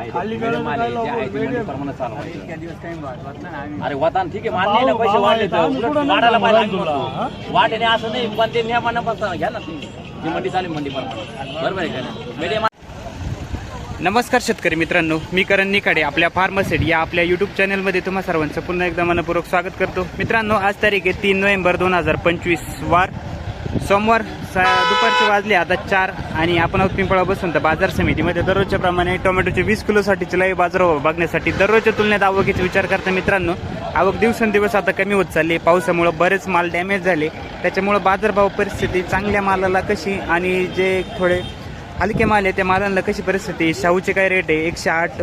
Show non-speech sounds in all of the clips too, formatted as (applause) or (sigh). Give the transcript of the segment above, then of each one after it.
आहे खाली medium करायला माल काय आहे, जे आहे ते medium. मंडी प्रमाणात चालवायचं. इतक्या दिवस काही वाटलं ना आम्ही. अरे वतान ठीक आहे मान्य ना पैसे वाढले तर वाढायला पाहिजे. वाढेने असं नाही पण ते नियमानं घ्या ना तुम्ही. मंडी चालेल मंडी प्रमाणात बरोबर आहे का नाही? मीडियम नमस्कार शेतकरी मित्रांनो मी करण निखाडे आपल्या फार्मसेट या आपल्या यूट्यूब चॅनलमध्ये तुम्हा सर्वांचं पुन्हा एकदा मनपूर्वक स्वागत करतो. मित्रांनो आज तारीख आहे तीन नोव्हेंबर दोन हजार पंचवीस वार सोमवार सा दुपारचे वाजले आता चार आणि आपण आहोत पिंपळा बसून तर बाजार समितीमध्ये. दररोजच्या प्रमाणे टोमॅटोचे वीस किलोसाठीचे लय बाजार बघण्यासाठी दररोजच्या तुलनेत आवकीचा विचार करता मित्रांनो आवक दिवसेंदिवस आता कमी होत चालली पावसामुळं बरेच माल डॅमेज झाले. त्याच्यामुळं बाजारभाव परिस्थिती चांगल्या मालाला कशी आणि जे थोडे हलके माल आहे त्या मालांना कशी परिस्थिती शाहूचे काय रेट आहे? एकशे आठ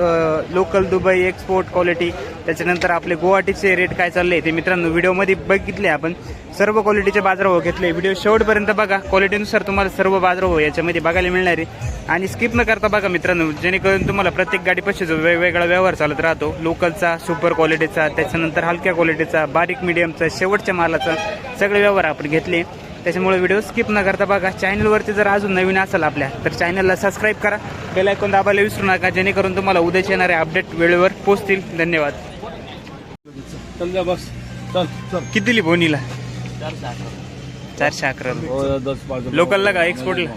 लोकल दुबई एक्सपोर्ट क्वालिटी त्याच्यानंतर आपले गुवाहाटीचे रेट काय चालले? आहे ते मित्रांनो व्हिडिओमध्ये बघितले आपण. सर्व क्वालिटीचे बाजारभाव घेतले. व्हिडिओ शेवटपर्यंत बघा. क्वालिटीनुसार तुम्हाला सर्व बाजारभाव याच्यामध्ये बघायला मिळणार आहे. आणि स्किप न करता बघा मित्रांनो जेणेकरून तुम्हाला प्रत्येक गाडीपाशी जो वेगवेगळा व्यवहार चालत राहतो. लोकलचा सुपर क्वालिटीचा त्याच्यानंतर हलक्या क्वालिटीचा बारीक मिडियमचा शेवटच्या मालाचा सगळे व्यवहार आपण घेतले. त्याच्यामुळे व्हिडिओ स्किप न करता बघा. चॅनलवरती जर अजून नवीन असेल आपल्या तर चॅनलला सबस्क्राईब करा. बेल आयकॉन दाबायला विसरू नका जेणेकरून तुम्हाला उद्याचे येणारे अपडेट वेळेवर पोहोचतील. धन्यवाद. चल जा बस. चल चल. किती दिली बोनीला? चारशे अकरा. हो लोकलला का? एक्सपोर्टला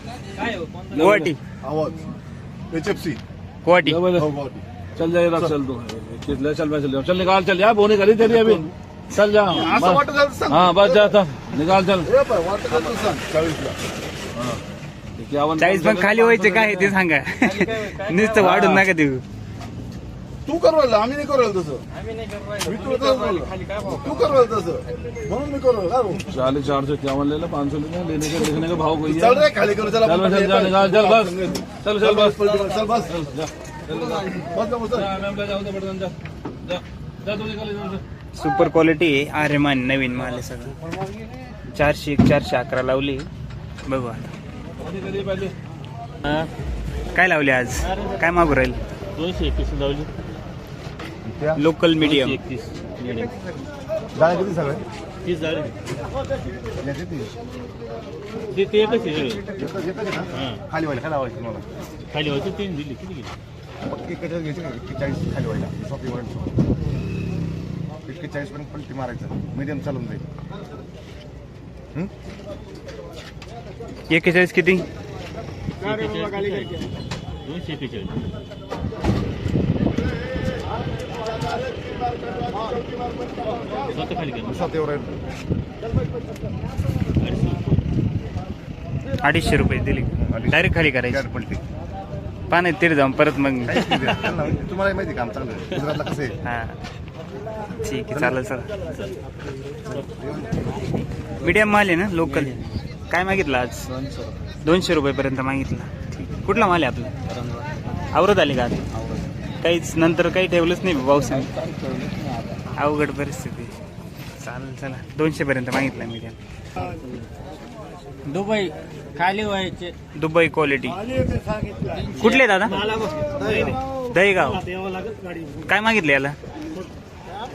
गुवाहाटी. आवाज. H F C Guwahati. चल जा इधर चल तू. चल चल चल चल निकाल चल. यार बोनी करी तेरी अभी. चल जा. असं वाटत झालं सांग. हाँ बस जा था निकाल चल. ए बाय, वाटत झालं सांग. चाळीसला इक्यावन चाळीस पण खाली व्हायचे काय ते सांगा. (laughs) नुसतं वाढून नका देऊ. तू करवायला आम्ही नाही करवायला तसं. मी तुला तसं बोललो. तू करवायला तसं. म्हणून मी करवायला काय भाऊ? चालीस चार सौ इक्यावन ले लो पाँच सौ लेना लेने का लिखने का भाव कोई चल रे खाली करू चला चल चल जा निकाल चल बस. चल चल बस. चल बस चल जा. बस ना, बस जा, मॅमला जाऊ दे पटकन जा. जा. जा तू निकाल इधर से सुपर क्वालिटी आहे. आर्यमान नवीन माल आहे सगळं. चारशे चारशे अकरा लावली. बघू आता. काय लावले आज? काय मागू राहील? दोनशे एकतीस लावली. लोकल मीडियम एकतीस तीस. ते एकच? खाली व्हायला काय लावायचं मला खाली व्हायचं तीन दिली. किती गेली खाली व्हायला. एक्केचाळीस पर्यंत पण ती मारायचं. मीडियम चालून जाईल? एकेचाळीस किती? दोनशे. अडीचशे रुपये दिली. डायरेक्ट खाली करायची. पलटी. पाण्यात तरी जाऊन परत मग तुम्हाला माहिती काम चांगलं आहे. गुजरातला कसं आहे? हा. ठीक आहे चालेल चला. मीडियम माल आहे ना लोकल काय मागितलं आज? दोनशे रुपयेपर्यंत मागितलं. ठीक कुठला माल आहे आपला? आवरत आली का आता काहीच नंतर काही ठेवलंच नाही पावसाने अवघड परिस्थिती. चालेल चला. दोनशे पर्यंत मागितलं मीडियम दुबई खाली व्हायचे. दुबई क्वालिटी कुठले दादा? दहीगाव. काय मागितलं याला?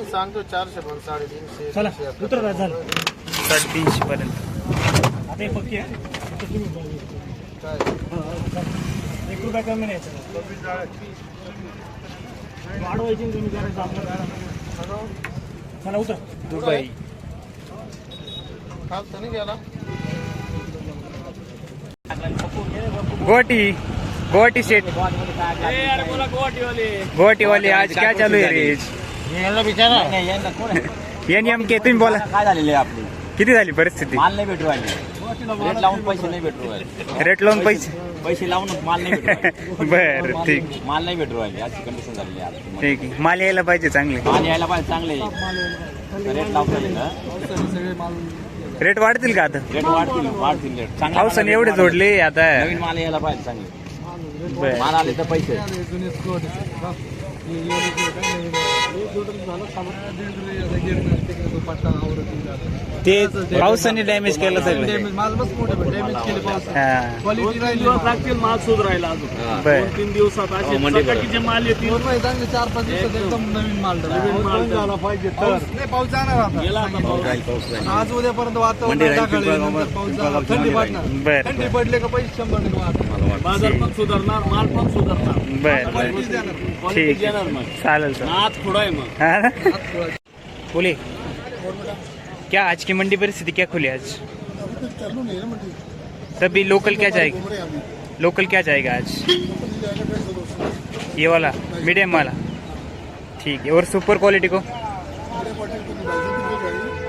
सांगतो चारशे पण साडेतीनशे साडेतीनशे पर्यंत. दुबई. गुवाहाटी गुवाहाटी सेट. गुवाहाटी वाले आज क्या चालू आहे रेज? एन एम के तुम्ही बोला. काय झालेले आहे आपली? किती झाली परिस्थिती? माल नाही भेटू राहिले. रेट लावून पैसे नाही भेटू राहिले. रेट लावून पैसे पैसे? लावून माल नाही भेटू राहिले. (laughs) बर ठीक. माल नाही भेटू राहिले. अशी कंडिशन झालेली आहे. ठीक आहे. माल यायला पाहिजे चांगले. माल यायला पाहिजे चांगले. रेट लावता येईल ना. रेट वाढतील का आता? रेट वाढतील वाढतील रेट चांगल्या पावसाने मालाला एवढे. जोडले आता. नवीन माल यायला पाहिजे चांगले. बर. माल आले तर पैसे. ते पावसाने डॅमेज केलं सगळं. हा. लागतील माल शोध राहिला अजून बर. तीन दिवसात असे सकाळचे माल येतील. चार पाच दिवसात एकदम नवीन माल नवीन माल झाला. पाहिजे तर. नाही पाऊस जाणार आता. गेला आता पाऊस. आज उद्यापर्यंत वातावरण ढगाळ आहे, नंतर पाऊस थंडी पडणार. बर. थंडी पडले का पैसे शंभर टक्के वाढणार. बाजार पण सुधारणार माल पण सुधारणार. बर बर. क्वालिटी ठीक. देणार मग. चालेल सर नाच आहे मग. बोले क्या आज की मंडी परिस्थिति क्या खुली आज? तभी लोकल क्या जाएगा? लोकल क्या जाएगा आज? ये वाला मीडियम वाला. ठीक है और सुपर क्वालिटी को?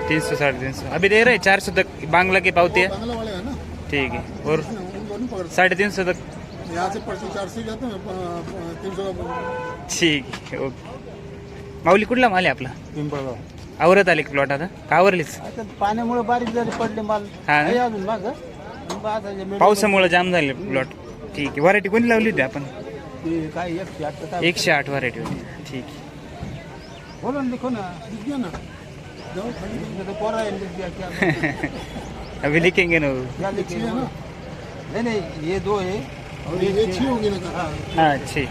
तीन सौ साढ़े तीन सौ. अभी दे रहे चार सौ तक बांग्ला की पावती है। ठीक है और साढ़े तीन सौ तक यहाँ से परसों चार से जाते हैं तीन सौ ठीक आहे ओके। माऊली कुठला माल आहे आपला? आवरत आले प्लॉट आता? का आवरलीच पाण्यामुळे बारीक झाली पडले माल. हा ना? आहे अजून माग. पावसामुळे जाम झाले प्लॉट ठीक आहे. व्हरायटी कोणी लावली होती आपण? काय एकशे आठ काय? एकशे आठ व्हरायटी होती. ठीक आहे. बोलो ना देखो ना. गया ना. जाओ खाली. तो पोरा है लिख दिया क्या (laughs) अभी लिखेंगे ना वो. लिखे नहीं नहीं ये दो है और ये अच्छी होगी ना हाँ हाँ अच्छे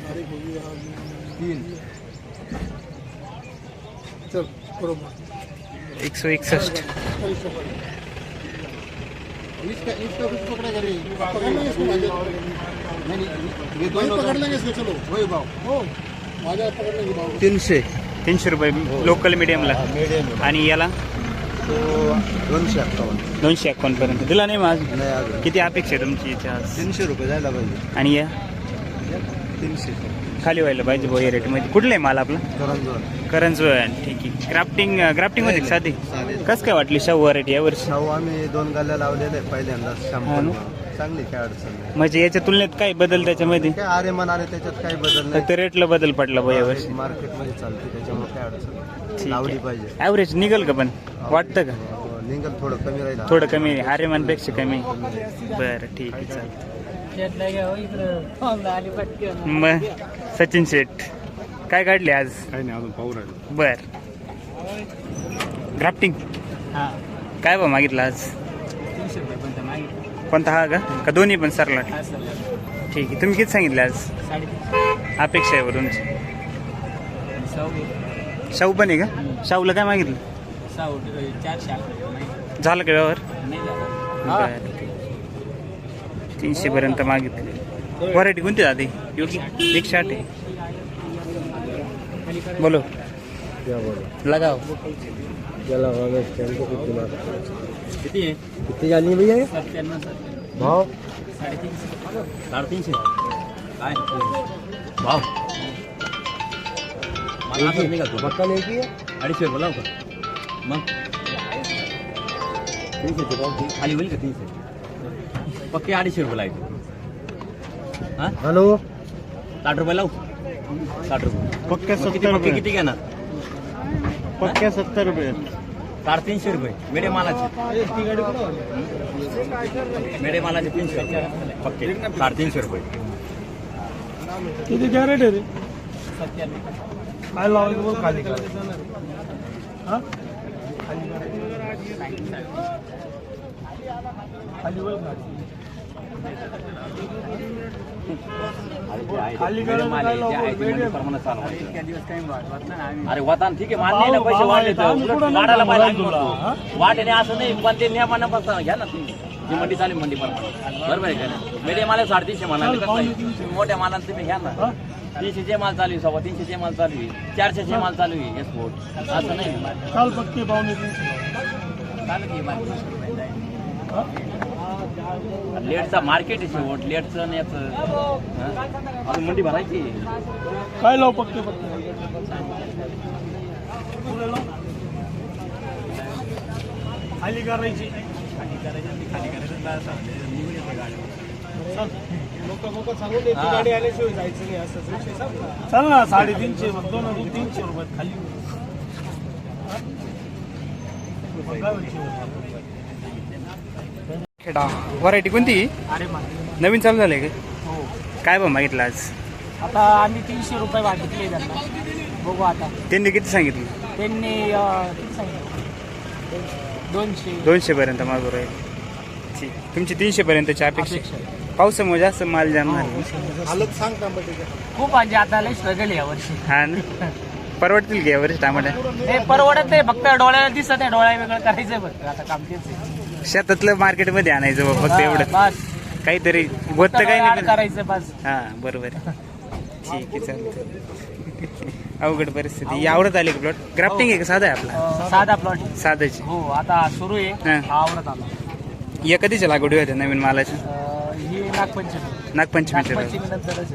तारीख होगी यहाँ तीन चल बरोबर एक सौ एकसष्ट इसका इसका कुछ पकड़ा कर पकड़ लेंगे इसको मांझा नहीं नहीं ये वही दोनों पकड़ लेंगे इसको चलो वही भाव हो मांझा पकड़ लेंगे भाव तीनशे तीनशे रुपये लोकल मिडियमला आणि याला दोनशे अठ्ठावन्न दोनशे एकावन्न पर्यंत. दिला नाही माझ नाही अजून. किती अपेक्षा आहे तुमची इथे आज? तीनशे रुपये जायला पाहिजे. आणि या? तीनशे. खाली व्हायला पाहिजे भाऊ या रेटमध्ये कुठलं आहे माल आपला? करंजवन करंजवन ठीक आहे. ग्राफ्टिंग ग्राफ्टिंगमध्ये साधी? कसं काय वाटली शाहू व्हरायटी यावर्षी शाहू आम्ही दोन गाल्या लावलेले आहे पहिल्यांदा हा शंभर ना? चांगली काय अडचण नाही. म्हणजे याच्या तुलनेत काय बदल त्याच्यामध्ये? काय आरेमान आले त्याच्यात काही बदल फक्त रेटला बदल पडला भाऊ यावर्षी नाही मार्केटमध्ये चालते त्याच्यामुळे काय अडचण नाही. लावली पाहिजे. ॲव्हरेज निघल का पण? वाटतं का? निघल थोडं कमी राहील. थोडं कमी आर्यमानपेक्षा कमी. बरं ठीक आहे चालेल मग सचिन शेठ काय काढले आज? काही नाही अजून पाहू राहिलो. बर. ग्राफ्टिंग काय बा मागितलं आज? कोणता हा का? का दोन्ही पण सरला? ठीक आहे तुम्ही किती सांगितले आज? अपेक्षा आहे बा तुमची. शाहू? पण आहे का? शाहूला काय मागितलं? झालं का व्यवहार? बरं. तीनशे पर्यंत मागितले. व्हरायटी कोणती जाते योगी एकशे आठ आहे. बोलो. लगाओ किती आहे? किती झाली भैया? भाव? साडेतीनशे. काय? भाव? मला अडीचशे रुपये लाव का? मग? तीनशेचे भाव किती? खाली होईल का तीनशे पक्के अडीचशे रुपये लावायचे हा? हॅलो? साठ रुपये लावू. साठ रुपये. पक्के किती पक्के किती घेणार? पक्के सत्तर रुपये. साडेतीनशे रुपये. मेडे मालाचे. मेडे मालाचे तीनशे. पक्के. साडेतीनशे रुपये. किती कॅरेट आहे रे? काय लावायचं खाली. हा? अरे वतान ठीक आहे मान्य ना पैसे वाढले तर. पाहिजे. वाढले असं नाही पण ते नियमानं बसा घ्या ना तुम्ही. मंडी चालेल मंडी प्रमाणात बरोबर आहे का नाही? मीडियम माल साडेतीनशे म्हणाले मोठ्या मालात तुम्ही घ्या ना. तीनशेचे माल चालू आहे सव्वा तीनशेचे माल चालू आहे चारशेचे माल चालू आहे एक्सपोर्ट असं नाही. काल पक्के पाहुणे लेटचा मार्केट आहे शेवट लेटचं आणि याचं? अजून मंडी भरायची काय लाव पक्के पक्के खाली करायची. आल्याशिवाय जायचं नाही असं चल ना साडेतीनशे मग दोन अडीच तीनशे रुपयात खाली खेडा. व्हरायटी कोणती? अरे नवीन चालू झालंय का? हो. काय बा मागितलं आज? आता आम्ही तीनशे रुपये वागितले त्यांना. बघू आता. त्यांनी किती सांगितलं? त्यांनी अं, किती सांगितलं? दोनशे. दोनशे पर्यंत मागू राहील ठीक. तुमची तीनशे पर्यंतची अपेक्षा पावसामुळे जास्त माल हालत सांग टमाट्याच्या खूप म्हणजे आता लय स्ट्रगल या वर्षी. हा ना. परवडतील की यावर्षी टमाट्या हे परवडत नाही फक्त डोळ्याला दिसत आहे डोळ्या वेगळं करायचंय फक्त आता काम तेच आहे. शेतातलं मार्केटमध्ये आणायचं बा, फक्त एवढं. बस. काहीतरी होत तर काही नाही पण- करायचं बस. हा बरोबर आहे. ठीक आहे चालतं अवघड परिस्थिती. आवडत आली प्लॉट ग्राफ्टिंग आहे का? साधा आहे आपला? साधा प्लॉट साधाची. हो आता सुरू आहे. हा. हा आवडत आला. या कधीच्या लागवडी होत्या नवीन मालाच्या ही नागपंचमी. नागपंचमी नंतरच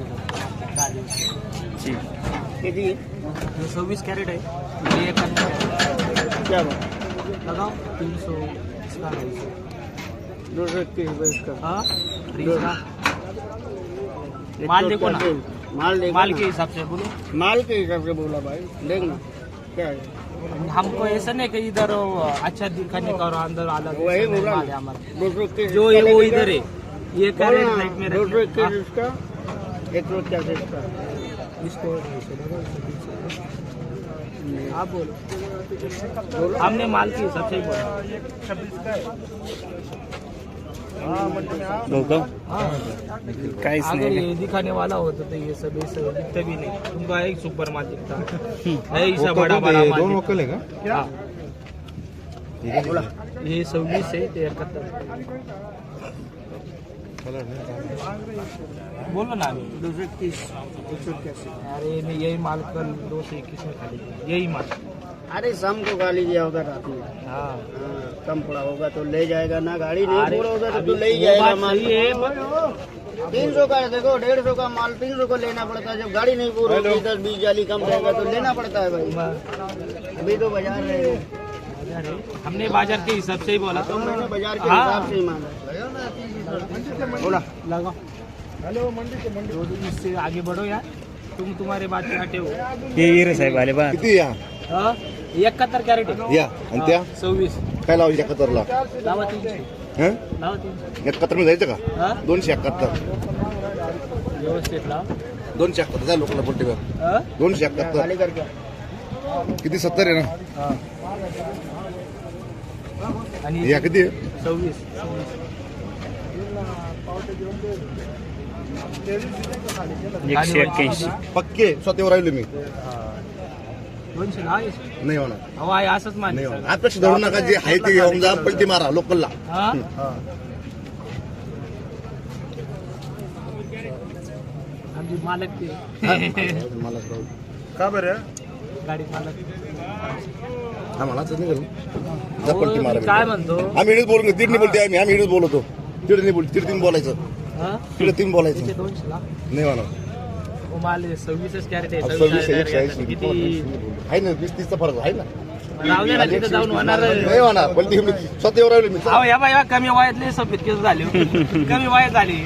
हे सव्वीस कॅरेट आहे. हे. लगाओ तीन सौ इसका अढ़ाई सौ दो सौ इक्कीस रुपये इसका हाँ माल देखो ना. माल देखो माल के हिसाब से बोलो. माल के हिसाब से बोला भाई. देख ना. क्या है? हमको ऐसा नहीं कि इधर अच्छा दिखाने का और अंदर अलग वही बोला। जो है वो इधर है। ये में दो सौ। इक्कीस इसका। एक सौ हाँ, पीछे। आप बोलो। हमने माल के हिसाब से ही बोला। हो। का? काहीच अगर ये दिखाने वाला होता तो ये सब ऐसे दिखते भी नहीं। तुमका एक सुपर माल दिखता है ऐसा बड़ा बड़ा माल दोनों है। का ये सव्वीस है इकहत्तर बोलो ना दो सौ इक्कीस एक सौ इक्यासी अरे मैं यही माल कल दो सौ इक्कीस में खाली यही माल अरे शाम को गाली दिया होगा रात में। हाँ। हाँ, कम पड़ा होगा तो ले जाएगा ना गाड़ी नहीं पूरा होगा तो ले ही जाएगा माल। तीन सौ का देखो डेढ़ सौ का माल तीन सौ को लेना पड़ता है। जब गाड़ी नहीं पूरी दस बीस जाली कम रहेगा तो लेना पड़ता है भाई। अभी तो बाज़ार है बाज़ार है। हमने बाजार के हिसाब से ही बोला तो। मैंने बाजार के। हिसाब से ही मांगा। बोला। लगाओ। हेलो मंडी के मंडी। इससे आगे बढ़ो यार। तुम तुम्हारे बात में हटे हो। हे हिरे साहेब आले बा किती या? हाँ? एकाहत्तर कॅरेट. या आणि त्या? सव्वीस। काय लावायची एकाहत्तरला लावा तीनशे। हं? लावा तीनशे। एकाहत्तरमध्ये जायचं का? दोनशे एकाहत्तर. व्यवस्थित लावा। दोनशे एकाहत्तर जा लोकांना पलटी हा? दोनशे एकाहत्तर. किती सत्तर आहे ना? हा. आणि या? सव्वीस. एकशे एक्क्याऐंशी. पक्के? स्वतःवर राहिलो मी. दोनशे नाही होणार. अहो आहे असंच मान नाही होणार. अपेक्षा धरू नका जे आहे ते घेऊन जा पलटी मारा लोकलला. हा? आमची मालक ते. मला का बरं गाडी मालक आम्हाला नाही करू पलटी मारा काय म्हणतो? आम्ही इडीच बोलतो तिडनी बोलते आम्ही आम्ही इडीच बोलतो. तिडे नाही बोल तिडे तीन बोलायचं. हा? तिडे तीन त्याचे बोलायचं दोनशे लाख. नाही होणार. माल सव्वीसच कॅरेट आहे सव्वीस किती? आहे ना वीस तीसचा फरक आहे ना? राहू दे ना तिथं जाऊन होणार नाही होणार पलटी मी स्वतःवर राहिलो मी. अहो या बाया कमी वयातले सफेद केस झाले. हो. कमी वयात झाली.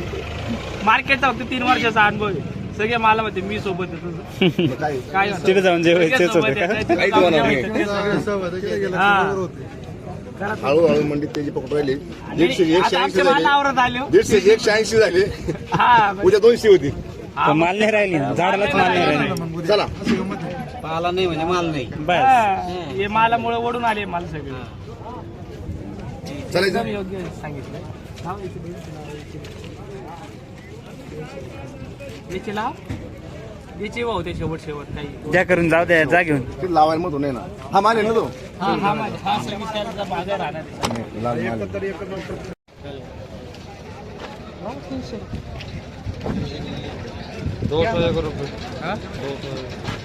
मार्केटचा फक्त तीन वर्षाचा अनुभव आहे. सगळे मला म्हणते मी सोबत आहे तुझं. काय? तिथे जाऊन जेवायचं सगळे होतं. सोबत का? काहीच होणार. हा. हळूहळू मंडीत त्याची पकड राहिली. दीडशे एकशे ऐंशी माल झाले हो. दीडशे एकशे ऐंशी झाले. हा उद्या दोनशे होती. हा, माल नाही राहिली. झाडालाच माल नाही राहिली. चला. बस. हा. हे मालामुळे ओढून आले माल सगळे. चालायचं? एकदम योग्य सांगितलं. याचे लाव याचे भाऊ ते शेवट शेवट काही. द्या करून जाऊ द्या जा घेऊन. ते लावायला मधून आहे ना. हा माल आहे ना तो? हा हा माझे हा सव्वीस कॅरेटचा भाग आहे राहणार आहे. लाल माल आहे.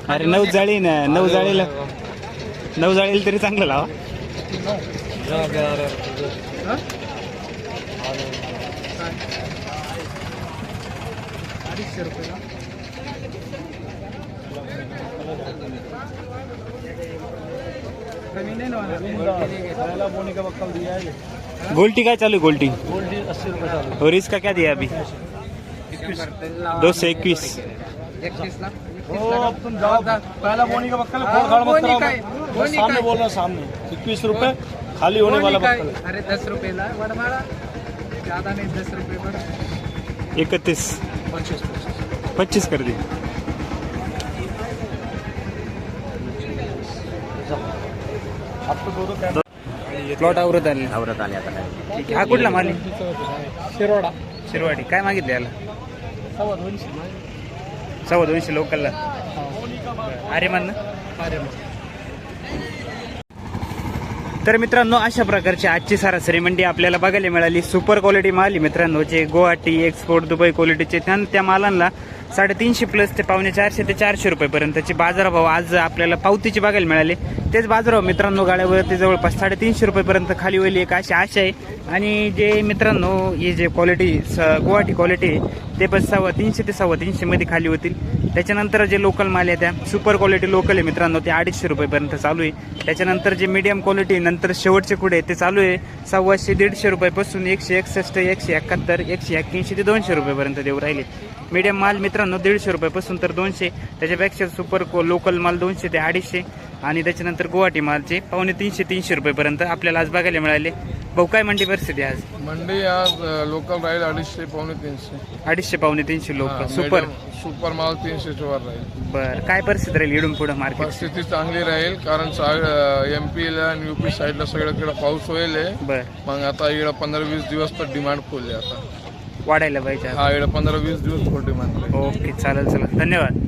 अरे नऊ जाळी ना नऊ जाळीला. नऊ जाळीला तरी चांगलं लावा. अडीचशे रुपये ना? का गोल्टी का चालू आहे गोल्टी अस्सी रुपये चालू और इसका क्या दिया अभी दो सौ इक्कीस हो अब तुम जाओ पहला बोनी का बक्कल फोड़ खाड़ मत कराओ बस सामने बोल रहा सामने इक्कीस रुपए खाली होने वाला बक्कल अरे दस बड़ा ज़्यादा नहीं दस बड़ा इकतीस पच्चीस पच्चीस पच्चीस कर दी प्लॉट आवरत आले. आवरत आले आता काय ठीक आहे. हा कुठला माल? शिरोडा. शिरवाडी काय मागितले याला? सव्वा दोनशे. सव्वा दोनशे लोकलला. अरे मान अरे तर मित्रांनो अशा प्रकारची आजची सरासरी मंडी आपल्याला बघायला मिळाली. सुपर क्वालिटी माल मित्रांनो जे गुवाहाटी एक्सपोर्ट दुबई क्वालिटीचे त्या त्या मालांना साडेतीनशे प्लस ते पावणे चारशे ते चारशे रुपयेपर्यंतचे बाजारभाव आज आपल्याला पावतीचे बघायला मिळाले. तेच बाजारभाव मित्रांनो गाड्यावरती जवळपास साडेतीनशे रुपयेपर्यंत खाली होईल एक अशी आशा आहे. आणि जे मित्रांनो हे जे क्वालिटी स गुवाहाटी क्वालिटी आहे ते पण सव्वा तीनशे ते सव्वा तीनशेमध्ये खाली होतील. त्याच्यानंतर जे लोकल माल आहे त्या सुपर क्वालिटी लोकल आहे मित्रांनो ते अडीचशे रुपयेपर्यंत चालू आहे. त्याच्यानंतर जे मीडियम क्वालिटी नंतर शेवटचे कुठे ते चालू आहे. सव्वाशे दीडशे रुपयापासून एकशे एकसष्ट एकशे एकाहत्तर एकशे एक्क्याऐंशी ते दोनशे रुपयेपर्यंत देऊ राहिले. मीडियम माल मित्रांनो दीडशे रुपयापासून तर दोनशे. त्याच्यापेक्षा सुपर लोकल माल दोनशे ते अडीचशे. आणि त्याच्यानंतर गुवाहाटी मालचे पावणे तीनशे तीनशे रुपयेपर्यंत आपल्याला आज बघायला मिळाले. भाऊ काय मंडी परिस्थिती आज? मंडी आज लोकल राहील अडीचशे पावणे तीनशे. अडीचशे पावणे तीनशे लोक. हा, सुपर सुपर माल तीनशेच्या वर राहील. बर. काय परिस्थिती राहील इडून पुढं मार्केट परिस्थिती चांगली राहील कारण एम पीला आणि युपी साईडला सगळीकडे पाऊस होईल आहे. बर. मग आता इकडे पंधरा वीस दिवस तर डिमांड फुल आहे आता. वाढायला पाहिजे हा पंधरा वीस दिवस फुल डिमांड ओके चालेल चला धन्यवाद.